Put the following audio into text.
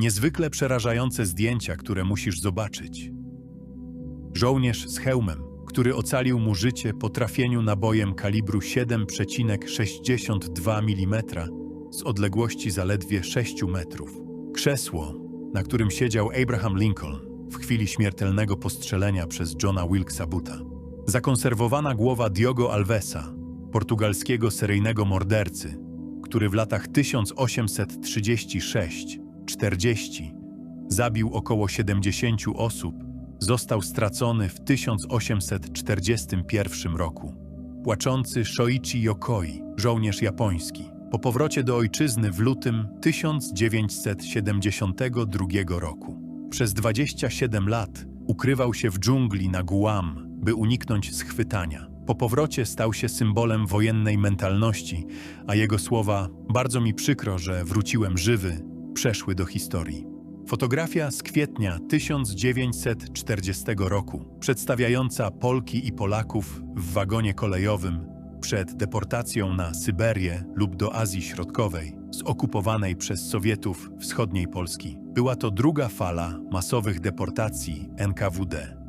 Niezwykle przerażające zdjęcia, które musisz zobaczyć. Żołnierz z hełmem, który ocalił mu życie po trafieniu nabojem kalibru 7,62 mm z odległości zaledwie 6 metrów. Krzesło, na którym siedział Abraham Lincoln w chwili śmiertelnego postrzelenia przez Johna Wilkesa Buta. Zakonserwowana głowa Diogo Alvesa, portugalskiego seryjnego mordercy, który w latach 1836-40 zabił około 70 osób, został stracony w 1841 roku. Płaczący Shoichi Yokoi, żołnierz japoński, po powrocie do ojczyzny w lutym 1972 roku. Przez 27 lat ukrywał się w dżungli na Guam, by uniknąć schwytania. Po powrocie stał się symbolem wojennej mentalności, a jego słowa bardzo mi przykro, że wróciłem żywy, przeszły do historii. Fotografia z kwietnia 1940 roku, przedstawiająca Polki i Polaków w wagonie kolejowym przed deportacją na Syberię lub do Azji Środkowej z okupowanej przez Sowietów wschodniej Polski. Była to druga fala masowych deportacji NKWD.